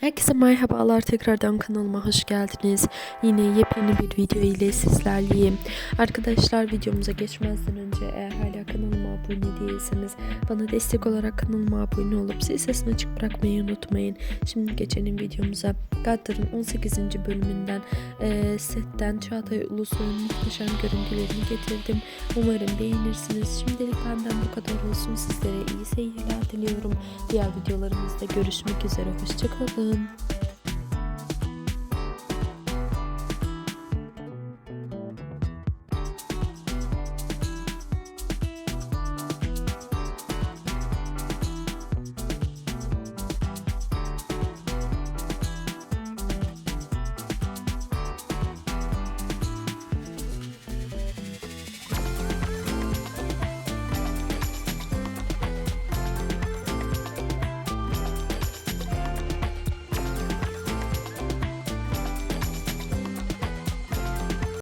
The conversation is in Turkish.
Herkese merhabalar tekrardan kanalıma hoş geldiniz. Yine yepyeni bir video ile sizlerleyim. Arkadaşlar videomuza geçmezden önce eğer hala kanalıma abone değilseniz bana destek olarak kanalıma abone olup zil sesini açık bırakmayı unutmayın. Şimdi geçelim videomuza. Gattar'ın 18. bölümünden eee, setten Çağatay Ulusoy'un muhteşem görüntülerini getirdim. Umarım beğenirsiniz. Şimdilik benden bu kadar olsun. Sizlere iyi seyirler diliyorum. Diğer videolarımızda görüşmek üzere. Hoşçakalın. Bye.